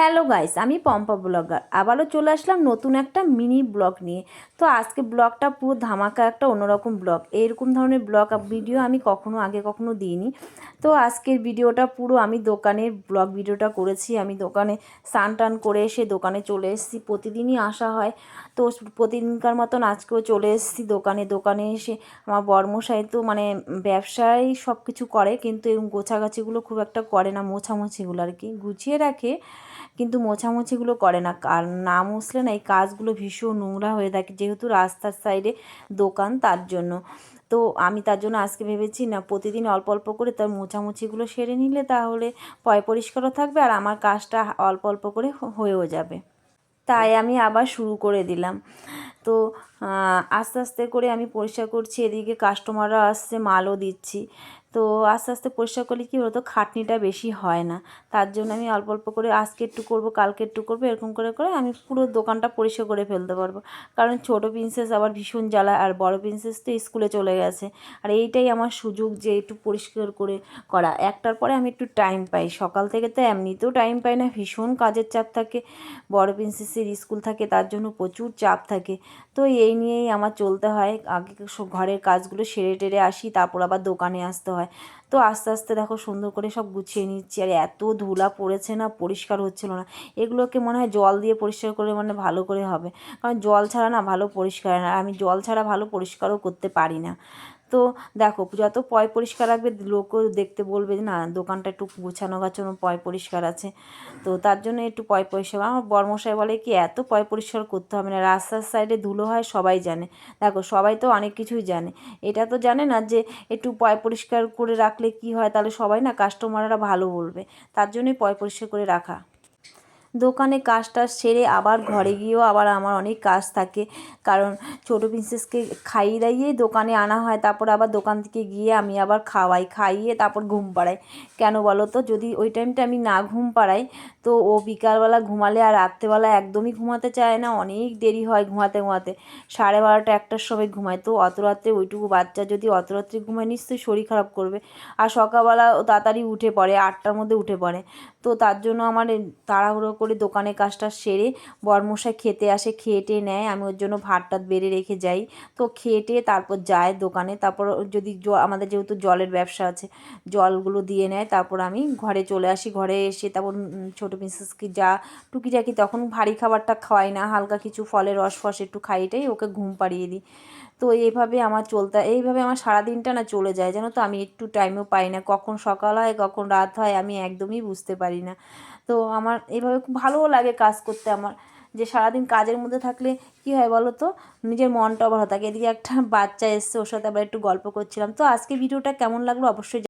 Hello guys, আমি Pampa blogger. আবারও চলে আসলাম নতুন একটা মিনি ব্লগ নিয়ে। তো আজকে ব্লগটা পুরো ধামাকা একটা অন্যরকম ব্লগ। এরকম ধরনের ব্লগ ভিডিও আমি কখনো আগে কখনো দিইনি। তো আজকের ভিডিওটা পুরো আমি দোকানের ব্লগ ভিডিওটা করেছি। আমি দোকানে স্নান টান করে এসে দোকানে চলে এসেছি। প্রতিদিনই আসা হয়। তো প্রতিদিনকার মতন আজকেও চলে এসেছি দোকানে। দোকানে এসে আমার বর্মশাই তো মানে ব্যবসায় সব কিছু করে, কিন্তু এরকম গোছাগাছিগুলো খুব একটা করে না, মোছামুছিগুলো আর কি। গুছিয়ে রাখে। কিন্তু মোছামুছিগুলো করে না। আর না মুছলে না এই কাজগুলো ভীষণ নোংরা হয়ে থাকে যেহেতু রাস্তার সাইডে দোকান তার জন্য। তো আমি তার জন্য আজকে ভেবেছি, না, প্রতিদিন অল্প অল্প করে তার মোছামুছিগুলো সেরে নিলে তাহলে পয় পরিষ্কারও থাকবে আর আমার কাজটা অল্প অল্প করে হয়েও যাবে। তাই আমি আবার শুরু করে দিলাম। তো আস্তে আস্তে করে আমি পরিষ্কার করছি, এদিকে কাস্টমাররা আসছে, মালও দিচ্ছি। তো আস্তে আস্তে পরিষ্কার করলে কী হতো খাটনিটা বেশি হয় না। তার জন্য আমি অল্প অল্প করে আজকে একটু করব, কালকে একটু করব, এরকম করে করে আমি পুরো দোকানটা পরিষ্কার করে ফেলতে পারব। কারণ ছোট প্রিন্সেস আবার ভীষণ জ্বালা, আর বড় প্রিন্সেস তো স্কুলে চলে গেছে। আর এইটাই আমার সুযোগ যে একটু পরিষ্কার করে করা। একটার পরে আমি একটু টাইম পাই। সকাল থেকে তো এমনিতেও টাইম পাই না। ভীষণ কাজের চাপ থাকে। বড় প্রিন্সেসের স্কুল থাকে, তার জন্য প্রচুর চাপ থাকে। তো এই নিয়েই আমার চলতে হয়। আগে ঘরের কাজগুলো সেরে টেরে আসি, তারপর আবার দোকানে আসতে হয়। তো আস্তে আস্তে দেখো সুন্দর করে সব গুছিয়ে নিচ্ছি। আর এত ধুলা পড়েছে না, পরিষ্কার হচ্ছিল না। এগুলোকে মনে হয় জল দিয়ে পরিষ্কার করে মানে ভালো করে হবে। কারণ জল ছাড়া না ভালো পরিষ্কার হয় না। আমি জল ছাড়া ভালো পরিষ্কারও করতে পারি না। তো দেখো, যত পয় পরিষ্কার রাখবে, লোকও দেখতে বলবে যে, না, দোকানটা একটু গোছানো গাছানো পয় পরিষ্কার আছে। তো তার জন্য একটু পয় পরিষ্কার। আমার বর্মশাই বলে কি, এত পয় পরিষ্কার করতে হবে না, রাস্তার সাইডে ধুলো হয়, সবাই জানে। দেখো, সবাই তো অনেক কিছুই জানে। এটা তো জানে না যে, একটু পয় পরিষ্কার করে রাখলে কি হয়? তাহলে সবাই না কাস্টমাররা ভালো বলবে। তার জন্যই পয় পরিষ্কার করে রাখা। দোকানে কাজ টাজ সেরে আবার ঘরে গিয়েও আবার আমার অনেক কাজ থাকে। কারণ ছোটো প্রিন্সেসকে খাইয়ে দাইয়ে দোকানে আনা হয়, তারপর আবার দোকান থেকে গিয়ে আমি আবার খাওয়াই, খাইয়ে তারপর ঘুম পাড়াই। কেন বলো তো? যদি ওই টাইমটা আমি না ঘুম পাড়াই, তো ও বিকালবেলা ঘুমালে আর রাত্রেবেলা একদমই ঘুমাতে চায় না, অনেক দেরি হয় ঘুমাতে ঘুমাতে। সাড়ে বারোটা একটার সময় ঘুমায়, তো অত রাত্রে ওইটুকু বাচ্চা যদি অত রাত্রে ঘুমায়, নিশ্চয়ই শরীর খারাপ করবে। আর সকালবেলা তাড়াতাড়ি উঠে পড়ে, আটটার মধ্যে উঠে পড়ে। তো তার জন্য আমার তাড়াহুড়ো করে দোকানে কাজটা সেরে বরমশাই খেতে আসে খেয়ে নেয়। আমি ওর জন্য ভাত টাত বেড়ে রেখে যাই। তো খেয়ে তারপর যায় দোকানে। তারপর যদি আমাদের যেহেতু জলের ব্যবসা আছে, জলগুলো দিয়ে নেয়। তারপর আমি ঘরে চলে আসি। ঘরে এসে তারপর ছোটো মিসেসকে যা টুকিটাকি তখন ভারী খাবারটা খাওয়াই না। হালকা কিছু ফলের রস ফস একটু খাইয়েটাই ওকে ঘুম পাড়িয়ে দিই। তো এইভাবে আমার চলতে, এইভাবে আমার সারাদিনটা না চলে যায়। জানো তো, আমি একটু টাইমও পাই না। কখন সকাল হয়, কখন রাত হয়, আমি একদমই বুঝতে পারি না। তো আমার এইভাবে ভালোও লাগে কাজ করতে আমার। যে সারাদিন কাজের মধ্যে থাকলে কি হয় বলো তো? নিজের মনটাও ভালো থাকে। এদিকে একটা বাচ্চা এসছে, ওর সাথে আবার একটু গল্প করছিলাম। তো আজকে ভিডিওটা কেমন লাগল অবশ্যই